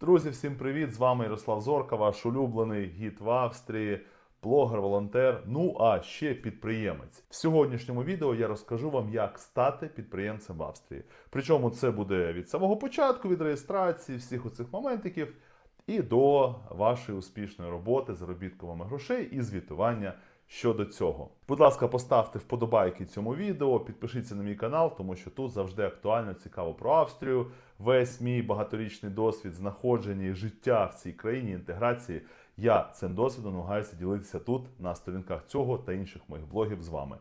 Друзі, всім привіт! З вами Ярослав Зорка, ваш улюблений гід в Австрії, блогер, волонтер, ну а ще підприємець. В сьогоднішньому відео я розкажу вам, як стати підприємцем в Австрії. Причому це буде від самого початку, від реєстрації, всіх оцих моментиків, і до вашої успішної роботи, заробітку грошей і звітування щодо цього. Будь ласка, поставте вподобайки цьому відео, підпишіться на мій канал, тому що тут завжди актуально цікаво про Австрію. Весь мій багаторічний досвід знаходження і життя в цій країні, інтеграції. Я цим досвідом намагаюся ділитися тут на сторінках цього та інших моїх блогів з вами.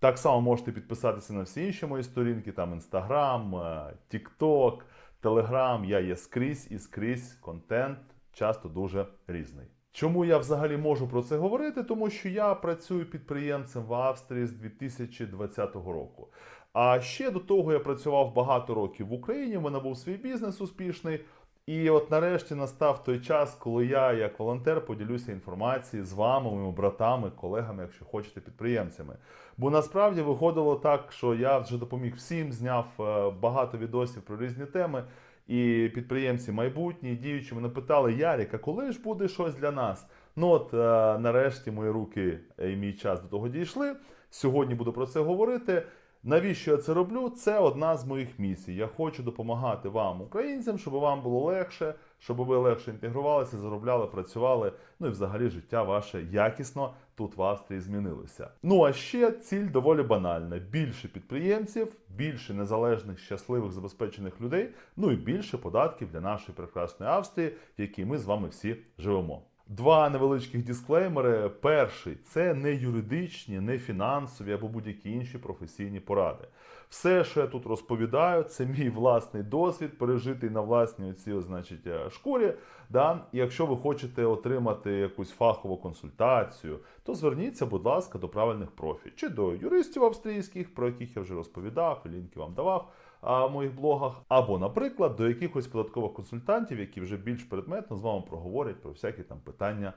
Так само можете підписатися на всі інші мої сторінки, там Інстаграм, Тікток, Телеграм. Я є скрізь і скрізь контент, часто дуже різний. Чому я взагалі можу про це говорити? Тому що я працюю підприємцем в Австрії з 2020 року. А ще до того я працював багато років в Україні. в мене був свій бізнес успішний. І от нарешті настав той час, коли я, як волонтер, поділюся інформацією з вами, моїми братами, колегами, якщо хочете, підприємцями. Бо насправді виходило так, що я вже допоміг всім, зняв е, багато відосів про різні теми. І підприємці майбутні, діючі мене питали: Ярік, а коли ж буде щось для нас? Ну от е, нарешті мої руки і мій час до того дійшли. Сьогодні буду про це говорити. Навіщо я це роблю? Це одна з моїх місій. Я хочу допомагати вам, українцям, щоб вам було легше, щоб ви легше інтегрувалися, заробляли, працювали. Ну і взагалі життя ваше якісно тут в Австрії змінилося. Ну а ще ціль доволі банальна: більше підприємців, більше незалежних, щасливих, забезпечених людей, ну і більше податків для нашої прекрасної Австрії, в якій ми з вами всі живемо. Два невеличких дисклеймери. Перший це не юридичні, не фінансові або будь-які інші професійні поради. Все, що я тут розповідаю, це мій власний досвід, пережитий на власній оці, значить, е, шкурі. Да? Якщо ви хочете отримати якусь фахову консультацію, то зверніться, будь ласка, до правильних профі, чи до юристів австрійських, про яких я вже розповідав, лінки вам давав а, моїх блогах, або, наприклад, до якихось податкових консультантів, які вже більш предметно з вами проговорять про всякі там питання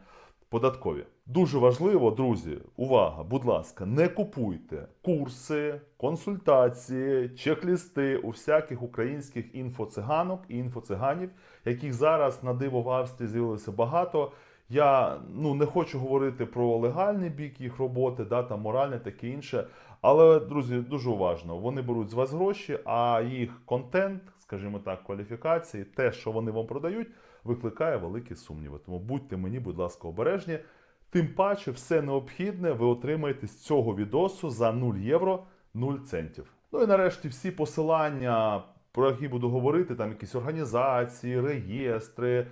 податкові. Дуже важливо, друзі, увага, будь ласка, не купуйте курси, консультації, чек-лісти у всяких українських інфоциганок і інфоциганів, яких зараз на диво в Австрії з'явилося багато. Я ну не хочу говорити про легальний бік їх роботи, да, там моральне таке інше. Але, друзі, дуже уважно. Вони беруть з вас гроші, а їх контент, скажімо так, кваліфікації, те, що вони вам продають, викликає великі сумніви. Тому будьте мені, будь ласка, обережні. Тим паче, все необхідне ви отримаєте з цього відосу за 0 євро 0 центів. Ну і нарешті всі посилання про які буду говорити, там якісь організації, реєстри,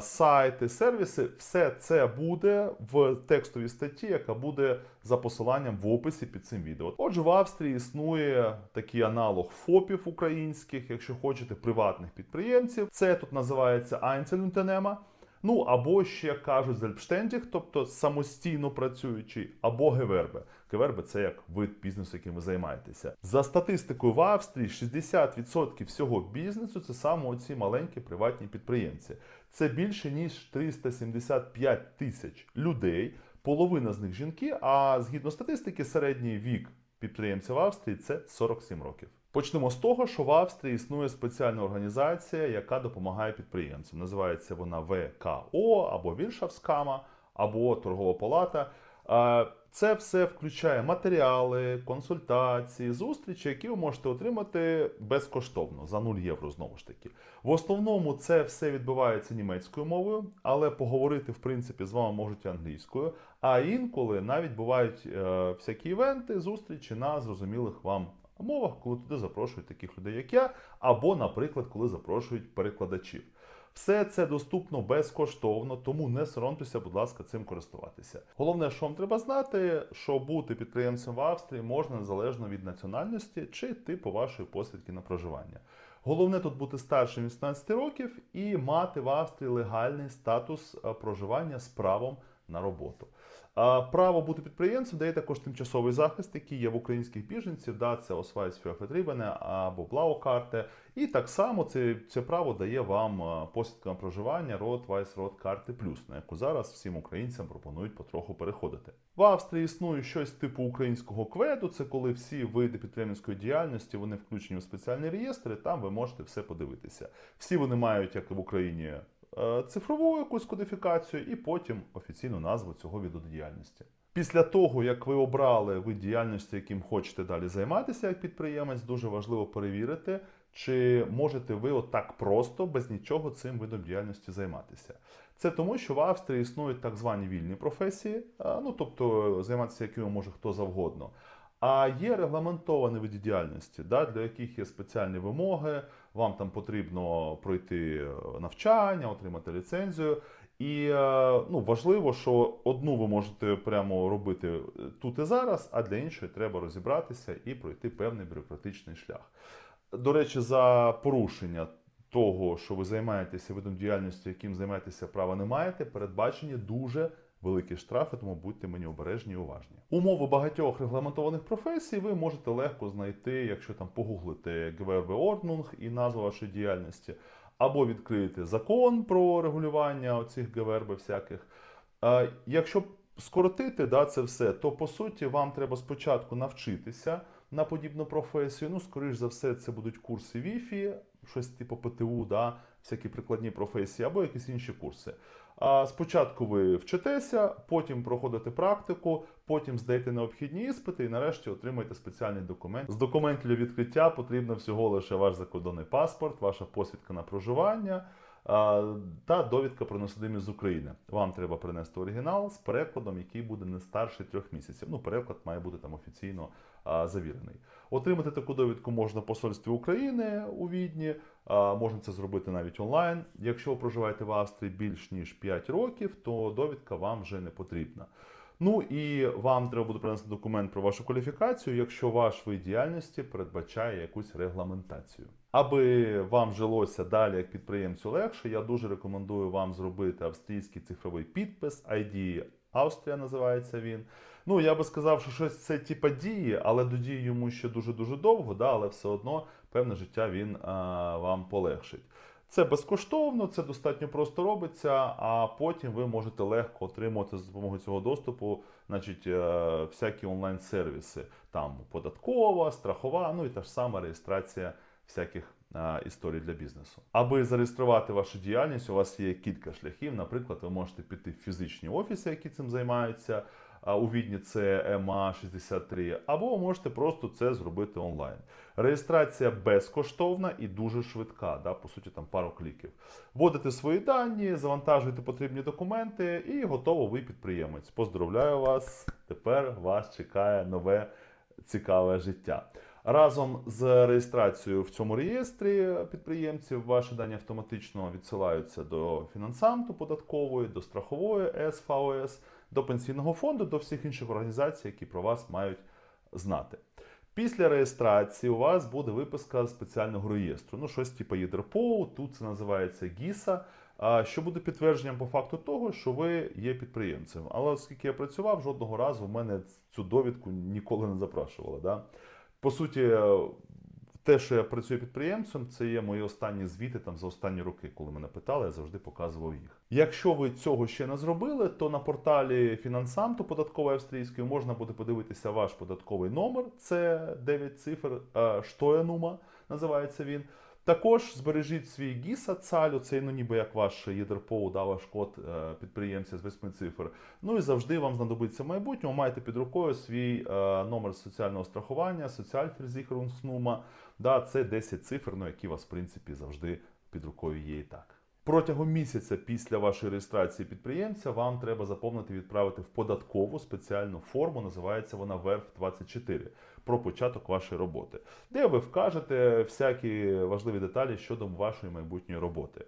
сайти, сервіси, все це буде в текстовій статті, яка буде за посиланням в описі під цим відео. Отже, в Австрії існує такий аналог ФОПів українських, якщо хочете, приватних підприємців. Це тут називається Einzelunternehmer. Ну або ще кажуть зельпштендінг, тобто самостійно працюючий, або гевербе. Гевербе це як вид бізнесу, яким ви займаєтеся. За статистикою в Австрії 60% всього бізнесу це саме оці маленькі приватні підприємці. Це більше ніж 375 тисяч людей. Половина з них жінки. А згідно статистики, середній вік підприємців в Австрії це 47 років. Почнемо з того, що в Австрії існує спеціальна організація, яка допомагає підприємцям. Називається вона ВКО або Вільшавскама, або Торгова Палата. Це все включає матеріали, консультації, зустрічі, які ви можете отримати безкоштовно за 0 євро. Знову ж таки. В основному це все відбувається німецькою мовою, але поговорити в принципі з вами можуть англійською. А інколи навіть бувають е, всякі івенти, зустрічі на зрозумілих вам мовах, коли туди запрошують таких людей, як я, або, наприклад, коли запрошують перекладачів. Все це доступно безкоштовно, тому не соромтеся, будь ласка, цим користуватися. Головне, що вам треба знати, що бути підприємцем в Австрії можна незалежно від національності чи типу вашої посвідки на проживання. Головне тут бути старшим 18 років і мати в Австрії легальний статус е, проживання з правом на роботу. Право бути підприємцем дає також тимчасовий захист, який є в українських біженців. Да, це Освайс Фюафетрібене або Блаукарте. І так само це, це право дає вам а, посвідка на проживання Рот Вайс Рот Карти Плюс, на яку зараз всім українцям пропонують потроху переходити. В Австрії існує щось типу українського кведу. Це коли всі види підприємницької діяльності вони включені у спеціальні реєстри. Там ви можете все подивитися. Всі вони мають, як в Україні, е, цифрову якусь кодифікацію і потім офіційну назву цього виду діяльності. Після того, як ви обрали вид діяльності, яким хочете далі займатися як підприємець, дуже важливо перевірити, чи можете ви отак просто без нічого цим видом діяльності займатися. Це тому, що в Австрії існують так звані вільні професії, ну тобто займатися якими може хто завгодно. А є регламентовані види діяльності, да, для яких є спеціальні вимоги. Вам там потрібно пройти е, навчання, отримати ліцензію. І е, ну, важливо, що одну ви можете прямо робити е, тут і зараз, а для іншої треба розібратися і пройти певний бюрократичний шлях. До речі, за порушення того, що ви займаєтеся видом діяльності, яким займаєтеся права не маєте, передбачені дуже великі штрафи, тому будьте мені обережні і уважні. Умови багатьох регламентованих професій ви можете легко знайти, якщо там погуглите Gewerbeordnung і назву вашої діяльності, або відкриєте закон про регулювання оцих ГВРБ всяких. Якщо скоротити да, це все, то по суті вам треба спочатку навчитися на подібну професію. Ну, скоріш за все, це будуть курси ВІФІ, щось типу ПТУ, да, всякі прикладні професії, або якісь інші курси. Спочатку ви вчитеся, потім проходите практику, потім здаєте необхідні іспити і нарешті отримаєте спеціальний документ. З документів для відкриття потрібно всього лише ваш закордонний паспорт, ваша посвідка на проживання та довідка про несудимість з України. Вам треба принести оригінал з перекладом, який буде не старше трьох місяців. Ну, переклад має бути там офіційно завірений. Отримати таку довідку можна в посольстві України у Відні. Можна це зробити навіть онлайн. Якщо ви проживаєте в Австрії більш ніж 5 років, то довідка вам вже не потрібна. Ну і вам треба буде принести документ про вашу кваліфікацію, якщо ваш вид діяльності передбачає якусь регламентацію. Аби вам жилося далі як підприємцю легше, я дуже рекомендую вам зробити австрійський цифровий підпис, ID Австрія називається він. Ну, я би сказав, що щось це типа діє, але до дії йому ще дуже-дуже довго, да, але все одно певне життя він а, вам полегшить. Це безкоштовно, це достатньо просто робиться, а потім ви можете легко отримувати за допомогою цього доступу значить, е, всякі онлайн-сервіси. Там податкова, страхова, ну і та ж сама реєстрація всяких а, історій для бізнесу. Аби зареєструвати вашу діяльність, у вас є кілька шляхів. Наприклад, ви можете піти в фізичні офіси, які цим займаються. У Відні це ЕМА 63, або можете просто це зробити онлайн. Реєстрація безкоштовна і дуже швидка, да, по суті, там пару кліків. Вводите свої дані, завантажуєте потрібні документи і готово ви підприємець. Поздравляю вас! Тепер вас чекає нове цікаве життя. Разом з реєстрацією в цьому реєстрі підприємців ваші дані автоматично відсилаються до фінансанту податкової, до страхової СФОС, до пенсійного фонду, до всіх інших організацій, які про вас мають знати. Після реєстрації у вас буде виписка спеціального реєстру. Ну, щось типу ЄДРПО, тут це називається ГІСа, що буде підтвердженням по факту того, що ви є підприємцем. Але оскільки я працював, жодного разу в мене цю довідку ніколи не запрашували. Да? По суті, те, що я працюю підприємцем, це є мої останні звіти там за останні роки. Коли мене питали, я завжди показував їх. Якщо ви цього ще не зробили, то на порталі Фінансанту податкової австрійської можна буде подивитися ваш податковий номер. Це 9 цифр, Штоянума називається він. Також збережіть свій гіса цалю, це ну ніби як ваш ЄДРПО, да, ваш код е, підприємця з 8 цифр. Ну і завжди вам знадобиться в майбутньому. Маєте під рукою свій е, номер соціального страхування, соціальферзіхрунснума. Да, це 10 цифр, ну, які у вас, в принципі, завжди під рукою є і так. Протягом місяця після вашої реєстрації підприємця вам треба заповнити відправити в податкову спеціальну форму, називається вона верф 24 про початок вашої роботи, де ви вкажете всякі важливі деталі щодо вашої майбутньої роботи.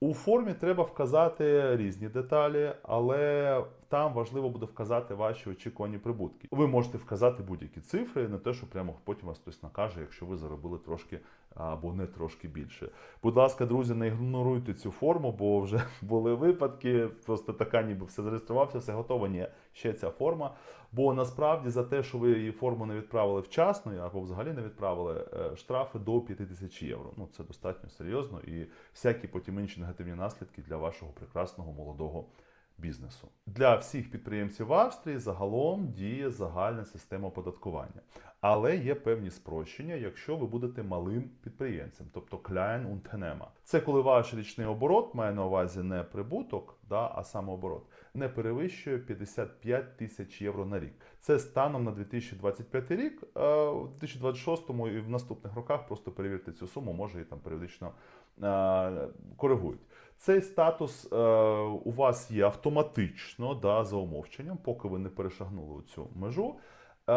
У формі треба вказати різні деталі, але там важливо буде вказати ваші очікувані прибутки. Ви можете вказати будь-які цифри, не те, що прямо потім вас хтось накаже, якщо ви заробили трошки або не трошки більше. Будь ласка, друзі, не ігноруйте цю форму, бо вже були випадки. Просто така, ніби все зареєструвався, все готово. Ні, ще ця форма. Бо насправді за те, що ви її форму не відправили вчасно, або взагалі не відправили е, штрафи до 5 тисяч євро. Ну це достатньо серйозно і всякі потім інші негативні наслідки для вашого прекрасного молодого бізнесу. Для всіх підприємців Австрії загалом діє загальна система оподаткування. Але є певні спрощення, якщо ви будете малим підприємцем, тобто Klein Unternehmer. Це коли ваш річний оборот має на увазі не прибуток, да, а саме оборот, не перевищує 55 тисяч євро на рік. Це станом на 2025 рік, е, в 2026 і в наступних роках просто перевірте цю суму, може і там періодично е, коригують. Цей статус е, у вас є автоматично да, за умовченням, поки ви не перешагнули цю межу. Е,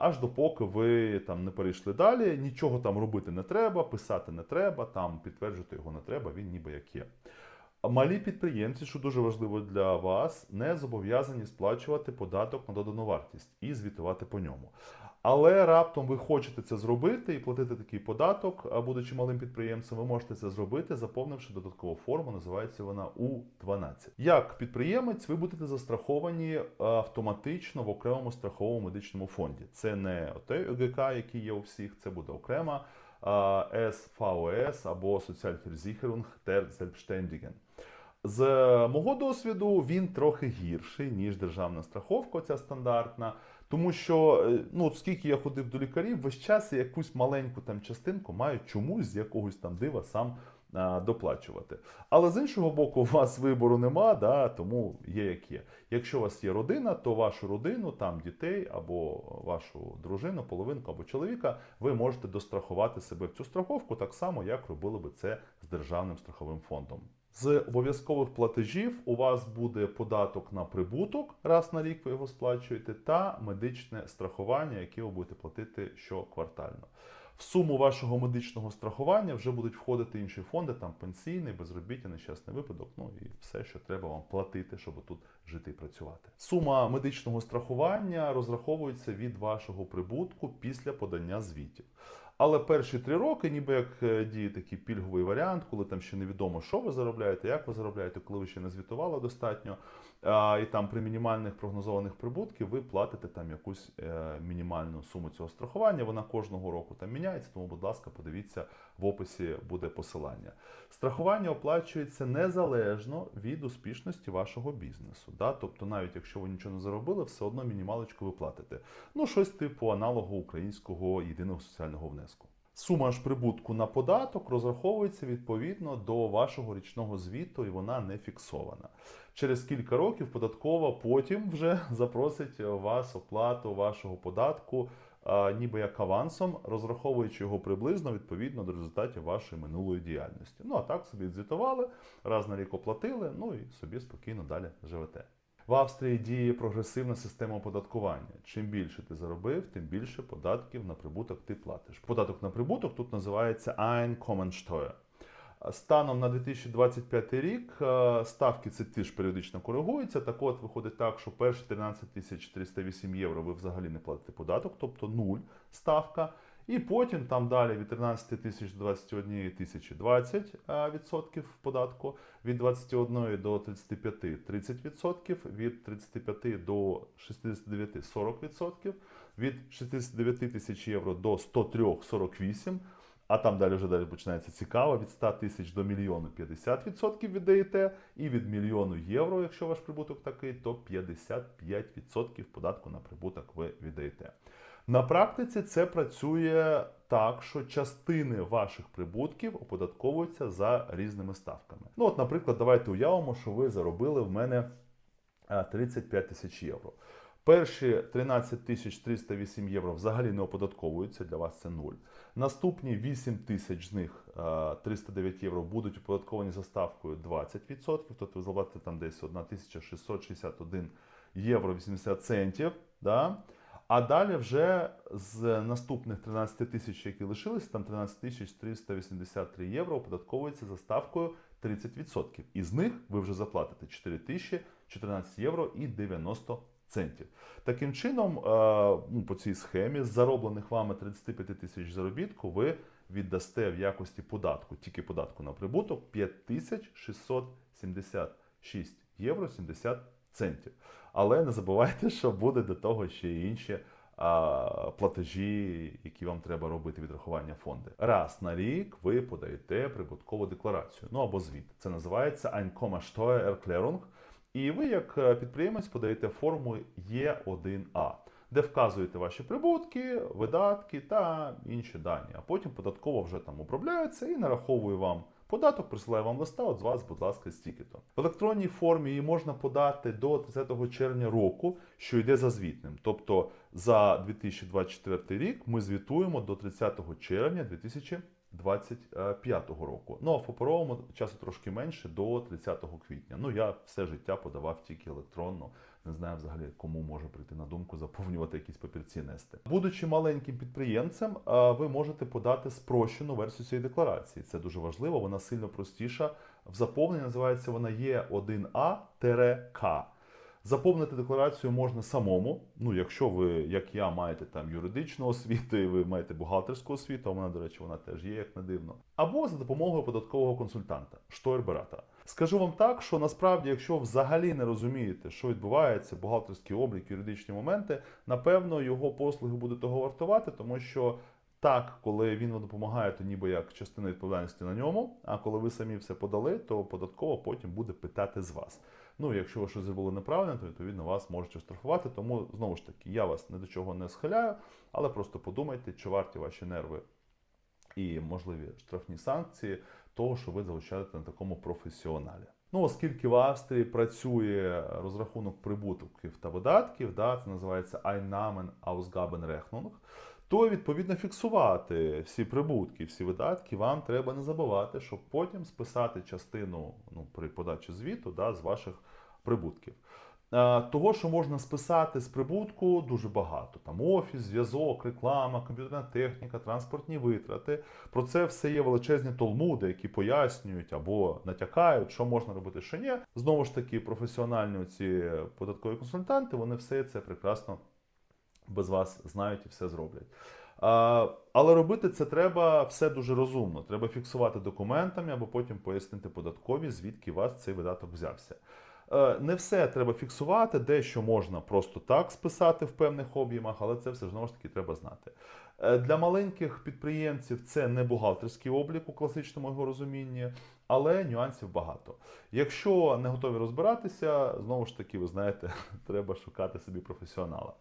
аж допоки ви там не перейшли далі, нічого там робити не треба, писати не треба, там підтверджувати його не треба, він ніби як є. Малі підприємці, що дуже важливо для вас, не зобов'язані сплачувати податок на додану вартість і звітувати по ньому. Але раптом ви хочете це зробити і платити такий податок, будучи малим підприємцем, ви можете це зробити, заповнивши додаткову форму, називається вона У12. Як підприємець, ви будете застраховані е, автоматично в окремому страховому медичному фонді. Це не ОТ ОГК, який є у всіх, це буде окрема е, СВОС або Sozialversicherung der Selbstständigen. З мого досвіду він трохи гірший, ніж державна страховка, ця стандартна. Тому що, е, ну, от скільки я ходив до лікарів, весь час я якусь маленьку там частинку маю чомусь з якогось там дива сам доплачувати. Але з іншого боку, у вас вибору нема, да, тому є як є. Якщо у вас є родина, то вашу родину, там дітей або вашу дружину, половинку або чоловіка, ви можете дострахувати себе в цю страховку так само, як робили би це з державним страховим фондом. З обов'язкових платежів у вас буде податок на прибуток, раз на рік ви його сплачуєте, та медичне страхування, яке ви будете платити щоквартально. В суму вашого медичного страхування вже будуть входити інші фонди, там пенсійний, безробіття, нещасний випадок, ну і все, що треба вам платити, щоб тут жити і працювати. Сума медичного страхування розраховується від вашого прибутку після подання звітів. Але перші три роки, ніби як е, діє такий пільговий варіант, коли там ще невідомо, що ви заробляєте, як ви заробляєте, коли ви ще не звітували достатньо. І там при мінімальних прогнозованих прибутків ви платите там якусь е, мінімальну суму цього страхування. Вона кожного року там міняється. Тому, будь ласка, подивіться в описі буде посилання. Страхування оплачується незалежно від успішності вашого бізнесу. Да? Тобто, навіть якщо ви нічого не заробили, все одно мінімалочку ви платите. Ну, щось типу аналогу українського єдиного соціального внеску. Сума ж прибутку на податок розраховується відповідно до вашого річного звіту, і вона не фіксована. Через кілька років податкова потім вже запросить вас оплату вашого податку, ніби як авансом, розраховуючи його приблизно відповідно до результатів вашої минулої діяльності. Ну а так собі звітували, раз на рік оплатили, ну і собі спокійно далі живете. В Австрії діє прогресивна система оподаткування. Чим більше ти заробив, тим більше податків на прибуток ти платиш. Податок на прибуток тут називається Einkommensteuer. Станом на 2025 рік е, ставки це теж періодично коригуються. Так от виходить так, що перші 13 тисяч 408 євро ви взагалі не платите податок, тобто нуль ставка. І потім там далі від 13 тисяч до 21 тисячі 20 е, відсотків податку, від 21 до 35 30 відсотків, від 35 до 69 40 відсотків, від 69 тисяч євро до 103 48 а там далі вже далі починається цікаво. Від 100 тисяч до мільйону 50% віддаєте, і від мільйону євро, якщо ваш прибуток такий, то 55% податку на прибуток ви віддаєте. На практиці це працює так, що частини ваших прибутків оподатковуються за різними ставками. Ну, от, наприклад, давайте уявимо, що ви заробили в мене е, 35 тисяч євро. Перші 13 тисяч 308 євро взагалі не оподатковуються, для вас це нуль. Наступні 8 тисяч з них е, 309 євро будуть оподатковані за ставкою 20%, тобто ви заплатите там десь 1661 євро 80 центів. Да? А далі вже з наступних 13 тисяч, які лишилися, там 13 тисяч 383 євро оподатковується за ставкою 30%. Із них ви вже заплатите 4014 євро і 90 центів. Таким чином, е, ну, по цій схемі з зароблених вами 35 тисяч заробітку ви віддасте в якості податку, тільки податку на прибуток 5676 євро 70 центів. Але не забувайте, що буде до того ще й інші а, платежі, які вам треба робити відрахування фонду. Раз на рік ви подаєте прибуткову декларацію, ну або звіт. Це називається Einkommensteuererklärung. І ви, як е, підприємець, подаєте форму Е1А, де вказуєте ваші прибутки, видатки та інші дані. А потім податково вже там обробляється і нараховує вам податок, присилає вам листа, от з вас, будь ласка, стільки-то. В електронній формі її можна подати до 30 червня року, що йде за звітним. Тобто за 2024 рік ми звітуємо до 30 червня 2025 року. Ну а в паперовому часу трошки менше до 30 квітня. Ну я все життя подавав тільки електронно. Не знаю взагалі, кому може прийти на думку заповнювати якісь папірці нести. Будучи маленьким підприємцем, ви можете подати спрощену версію цієї декларації. Це дуже важливо, вона сильно простіша. В заповненні називається вона Е1А-К. Заповнити декларацію можна самому. Ну, якщо ви, як я, маєте там юридичну освіту, і ви маєте бухгалтерську освіту, а вона, до речі, вона теж є, як не дивно. Або за допомогою податкового консультанта, штойрберата. Скажу вам так, що насправді, якщо взагалі не розумієте, що відбувається, бухгалтерський облік, юридичні моменти, напевно, його послуги буде того вартувати, тому що. Так, коли він вам допомагає, то ніби як частина відповідальності на ньому. А коли ви самі все подали, то податково потім буде питати з вас. Ну, якщо ви щось зробили неправильно, то відповідно вас можуть оштрафувати. Тому знову ж таки, я вас ні до чого не схиляю, але просто подумайте, чи варті ваші нерви і можливі штрафні санкції того, що ви залучаєте на такому професіоналі. Ну, оскільки в Австрії працює розрахунок прибутків та видатків, да, це називається Einnahmen Ausgabenrechnung, то відповідно фіксувати всі прибутки, всі видатки вам треба не забувати, щоб потім списати частину ну, при подачі звіту да, з ваших прибутків. Е, Того, що можна списати з прибутку, дуже багато. Там офіс, зв'язок, реклама, комп'ютерна техніка, транспортні витрати. Про це все є величезні толмуди, які пояснюють або натякають, що можна робити, що ні. Знову ж таки, професіональні ці податкові консультанти, вони все це прекрасно без вас знають і все зроблять. Але робити це треба все дуже розумно. Треба фіксувати документами або потім пояснити податкові, звідки вас цей видаток взявся. Е, Не все треба фіксувати, дещо можна просто так списати в певних об'ємах, але це все знову ж таки треба знати. Е, Для маленьких підприємців це не бухгалтерський облік у класичному його розумінні, але нюансів багато. Якщо не готові розбиратися, знову ж таки, ви знаєте, треба шукати собі професіонала.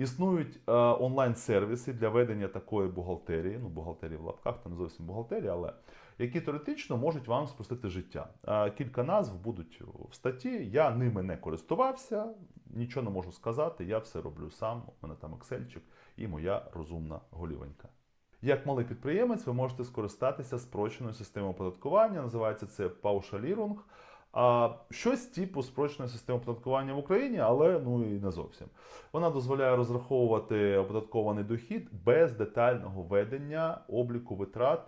Існують е, онлайн-сервіси для ведення такої бухгалтерії, ну бухгалтерії в лапках, це не зовсім бухгалтерія, але які теоретично можуть вам спростити життя. Е, кілька назв будуть в статті. Я ними не користувався, нічого не можу сказати. Я все роблю сам. У мене там ексельчик і моя розумна голівонька. Як малий підприємець, ви можете скористатися спрощеною системою оподаткування. Називається це паушалірунг. А щось типу спрощеної системи оподаткування в Україні, але ну і не зовсім. Вона дозволяє розраховувати оподаткований дохід без детального ведення обліку витрат,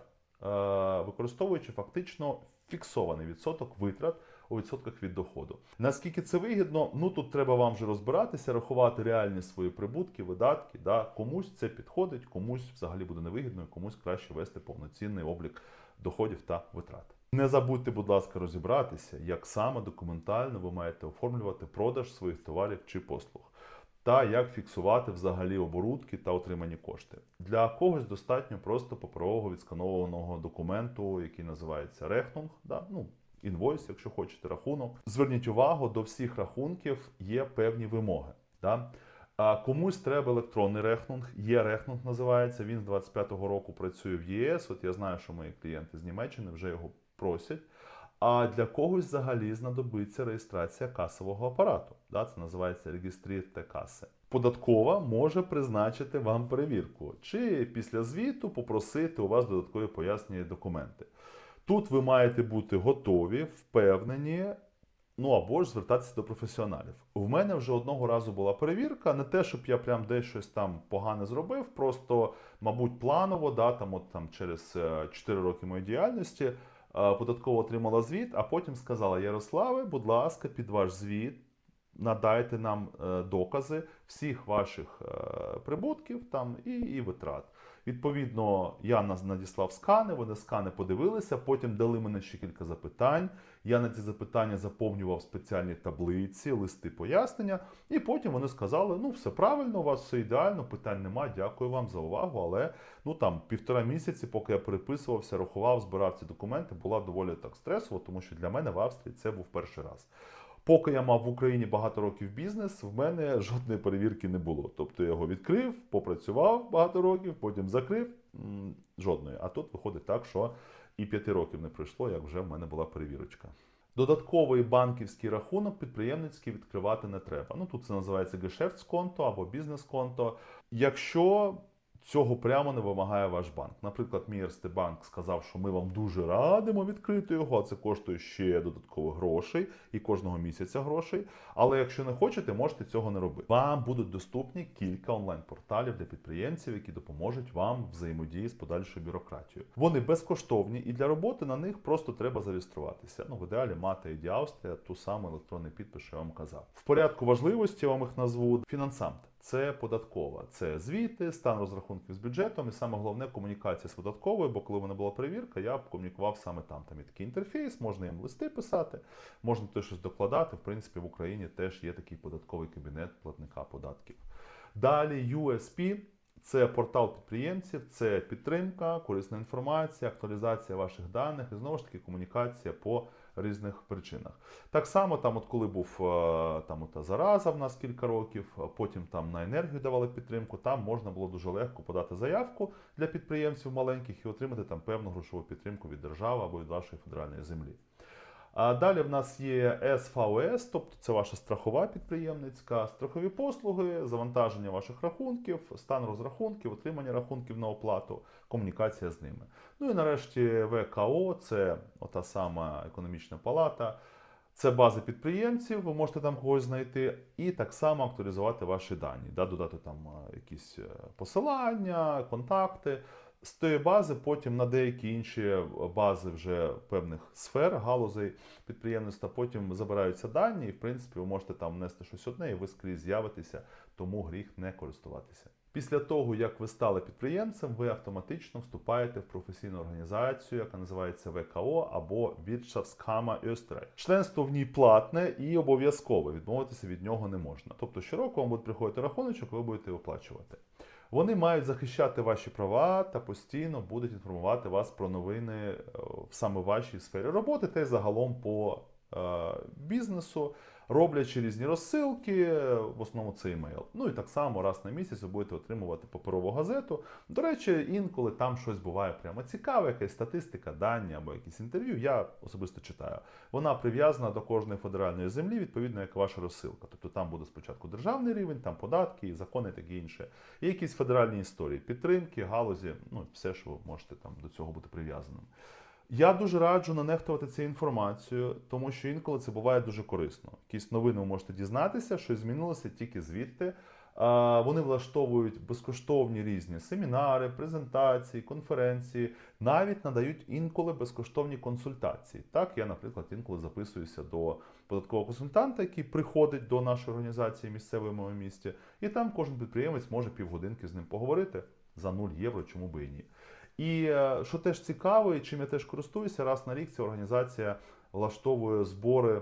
е, використовуючи фактично фіксований відсоток витрат у відсотках від доходу. Наскільки це вигідно? Ну тут треба вам вже розбиратися, рахувати реальні свої прибутки, видатки. Да? Комусь це підходить, комусь взагалі буде невигідно, і комусь краще вести повноцінний облік доходів та витрат. Не забудьте, будь ласка, розібратися, як саме документально ви маєте оформлювати продаж своїх товарів чи послуг, та як фіксувати взагалі оборудки та отримані кошти. Для когось достатньо просто паперового відсканованого документу, який називається рехнунг, да? ну, інвойс, якщо хочете, рахунок. Зверніть увагу, до всіх рахунків є певні вимоги. Да? А комусь треба електронний рехнунг, є рехнунг називається. Він з 25-го року працює в ЄС. От я знаю, що мої клієнти з Німеччини вже його просять. А для когось взагалі знадобиться реєстрація касового апарату. Да, Це називається регістріте каси. Податкова може призначити вам перевірку, чи після звіту попросити у вас додаткові пояснення документи. Тут ви маєте бути готові, впевнені, ну або ж звертатися до професіоналів. В мене вже одного разу була перевірка, не те, щоб я прям десь щось там погане зробив, просто, мабуть, планово, да, там, от, там, через е, 4 роки моєї діяльності. Е, податкова отримала звіт, а потім сказала: Ярославе, будь ласка, під ваш звіт надайте нам е, докази всіх ваших е, прибутків там і, і витрат. Відповідно, я надіслав скани, вони скани подивилися, потім дали мене ще кілька запитань. Я на ці запитання заповнював спеціальні таблиці, листи пояснення, і потім вони сказали: ну, все правильно, у вас все ідеально, питань нема, дякую вам за увагу. Але ну там півтора місяці, поки я переписувався, рахував, збирав ці документи, була доволі так стресово, тому що для мене в Австрії це був перший раз. Поки я мав в Україні багато років бізнес, в мене жодної перевірки не було. Тобто я його відкрив, попрацював багато років, потім закрив жодної. А тут виходить так, що і п'яти років не пройшло, як вже в мене була перевірочка. Додатковий банківський рахунок підприємницький відкривати не треба. Ну тут це називається гешефтсконто або бізнес-конто. Якщо цього прямо не вимагає ваш банк. Наприклад, мій банк сказав, що ми вам дуже радимо відкрити його, а це коштує ще додаткових грошей і кожного місяця грошей. Але якщо не хочете, можете цього не робити. Вам будуть доступні кілька онлайн-порталів для підприємців, які допоможуть вам взаємодії з подальшою бюрократією. Вони безкоштовні і для роботи на них просто треба зареєструватися. Ну, в ідеалі мати ID Австрія, ту саму електронний підпис, що я вам казав. В порядку важливості я вам їх назву фінансамт. Це податкова, це звіти, стан розрахунків з бюджетом, і саме головне комунікація з податковою, бо коли в мене була перевірка, я комунікував саме там. Там є такий інтерфейс, можна їм листи писати, можна теж щось докладати. В принципі, в Україні теж є такий податковий кабінет платника податків. Далі USP це портал підприємців, це підтримка, корисна інформація, актуалізація ваших даних і знову ж таки комунікація по різних причинах. Так само, там, от коли був е, там ота зараза в нас кілька років, потім там на енергію давали підтримку, там можна було дуже легко подати заявку для підприємців маленьких і отримати там певну грошову підтримку від держави або від вашої федеральної землі. А далі в нас є СВС, тобто це ваша страхова підприємницька, страхові послуги, завантаження ваших рахунків, стан розрахунків, отримання рахунків на оплату, комунікація з ними. Ну і нарешті ВКО, це ота сама економічна палата. Це бази підприємців, ви можете там когось знайти, і так само актуалізувати ваші дані, да, додати там е, якісь е, посилання, контакти. З тої бази потім на деякі інші бази вже певних сфер, галузей підприємництва, потім забираються дані, і в принципі ви можете там внести щось одне, і ви скрізь з'явитеся, тому гріх не користуватися. Після того, як ви стали підприємцем, ви автоматично вступаєте в професійну організацію, яка називається ВКО або Wirtschaftskamer Österreich. Членство в ній платне і обов'язкове. Відмовитися від нього не можна. Тобто щороку вам буде приходити рахуночок, ви будете оплачувати. Вони мають захищати ваші права та постійно будуть інформувати вас про новини в саме вашій сфері роботи та й загалом по е, роблячи різні розсилки, в основному це імейл. Ну і так само раз на місяць ви будете отримувати паперову газету. До речі, інколи там щось буває прямо цікаве, якась статистика, дані або якісь інтерв'ю. Я особисто читаю. Вона прив'язана до кожної федеральної землі, відповідно, як ваша розсилка. Тобто там буде спочатку державний рівень, там податки, закони, таке інше. І якісь федеральні історії, підтримки, галузі, ну все, що ви можете там до цього бути прив'язаним. Я дуже раджу не нехтувати цією інформацією, тому що інколи це буває дуже корисно. Якісь новини ви можете дізнатися, що змінилося тільки звідти. Вони влаштовують безкоштовні різні семінари, презентації, конференції, навіть надають інколи безкоштовні консультації. Так, я, наприклад, інколи записуюся до податкового консультанта, який приходить до нашої організації місцевої моєму місті, і там кожен підприємець може півгодинки з ним поговорити за 0 євро, чому би і ні. І е, що теж цікаво, і чим я теж користуюся, раз на рік ця організація влаштовує збори,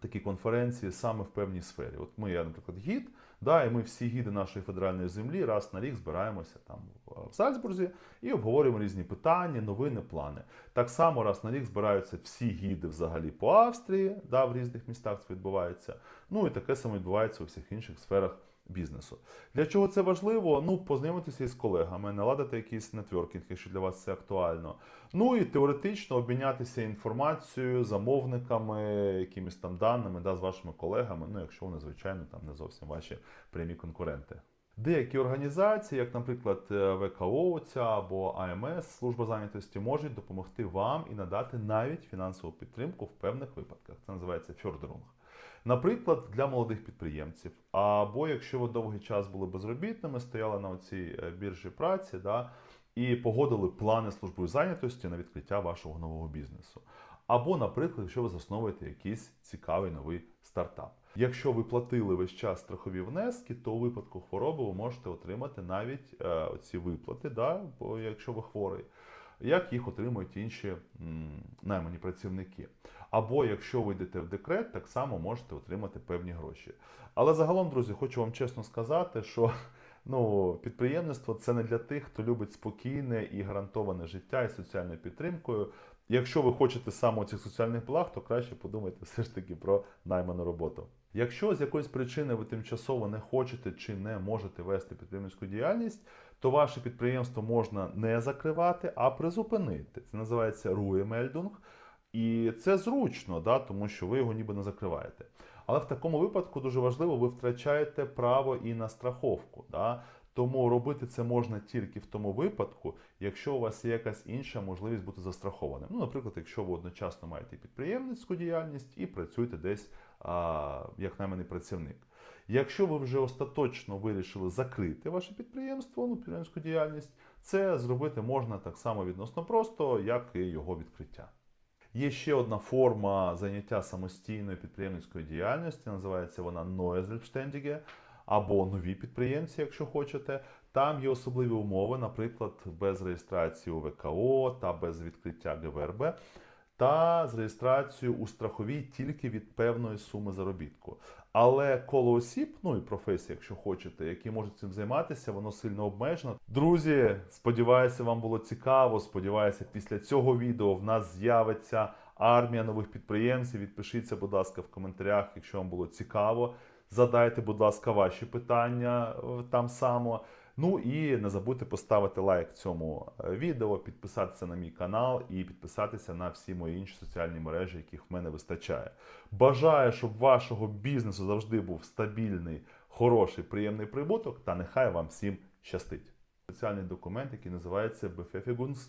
такі конференції саме в певній сфері. От ми, я, наприклад, гід, да, і ми всі гіди нашої федеральної землі раз на рік збираємося там в Зальцбурзі і обговорюємо різні питання, новини, плани. Так само раз на рік збираються всі гіди взагалі по Австрії, да, в різних містах це відбувається. Ну і таке саме відбувається у всіх інших сферах бізнесу. Для чого це важливо? Ну, познайомитися із колегами, наладити якийсь нетворкінг, якщо для вас це актуально. Ну і теоретично обмінятися інформацією, замовниками, якимись там даними да, з вашими колегами, ну, якщо вони, звичайно, там не зовсім ваші прямі конкуренти. Деякі організації, як, наприклад, е, ВКО або АМС, служба зайнятості, можуть допомогти вам і надати навіть фінансову підтримку в певних випадках. Це називається фьордерунг. Наприклад, для молодих підприємців, або якщо ви довгий час були безробітними, стояли на цій біржі праці, да, і погодили плани службою зайнятості на відкриття вашого нового бізнесу. Або, наприклад, якщо ви засновуєте якийсь цікавий новий стартап. Якщо ви платили весь час страхові внески, то у випадку хвороби ви можете отримати навіть е, ці виплати, да, бо якщо ви хворий, як їх отримують інші наймані працівники. Або якщо ви йдете в декрет, так само можете отримати певні гроші. Але загалом, друзі, хочу вам чесно сказати, що ну, підприємництво це не для тих, хто любить спокійне і гарантоване життя і соціальною підтримкою. Якщо ви хочете саме цих соціальних благ, то краще подумайте все ж таки про найману роботу. Якщо з якоїсь причини ви тимчасово не хочете чи не можете вести підприємницьку діяльність, то ваше підприємство можна не закривати, а призупинити. Це називається руємельдунг. І це зручно, да, тому що ви його ніби не закриваєте. Але в такому випадку дуже важливо, ви втрачаєте право і на страховку. Да? Тому робити це можна тільки в тому випадку, якщо у вас є якась інша можливість бути застрахованим. Ну, наприклад, якщо ви одночасно маєте підприємницьку діяльність і працюєте десь як найманий працівник. Якщо ви вже остаточно вирішили закрити ваше підприємство, ну, підприємську діяльність, це зробити можна так само відносно просто, як і його відкриття. Є ще одна форма заняття самостійною підприємницькою діяльністю, називається вона Neue або нові підприємці, якщо хочете. Там є особливі умови, наприклад, без реєстрації у ВКО та без відкриття ГВРБ, та з реєстрацією у страховій тільки від певної суми заробітку. Але коло осіб, ну і професії, якщо хочете, які можуть цим займатися, воно сильно обмежено. Друзі, сподіваюся, вам було цікаво. Сподіваюся, після цього відео в нас з'явиться армія нових підприємців. Відпишіться, будь ласка, в коментарях, якщо вам було цікаво. Задайте, будь ласка, ваші питання е, там само. Ну і не забудьте поставити лайк цьому е, відео, підписатися на мій канал і підписатися на всі мої інші соціальні мережі, яких в мене вистачає. Бажаю, щоб вашого бізнесу завжди був стабільний, хороший, приємний прибуток, та нехай вам всім щастить. Спеціальний документ, який називається Befähigungs,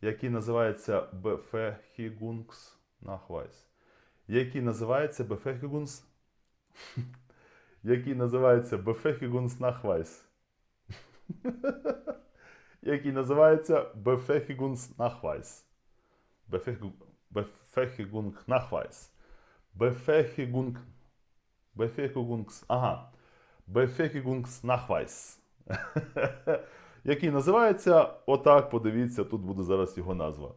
який називається Befähigungs Nachweis, який називається Befähigungs який називається Befähigungsnachweis. Який називається Befähigungsnachweis. Befähigung- Befähigungsnachweis. Befähigung... Befähigungs... Ага. Befähigungsnachweis. який називається, отак, подивіться, тут буде зараз його назва.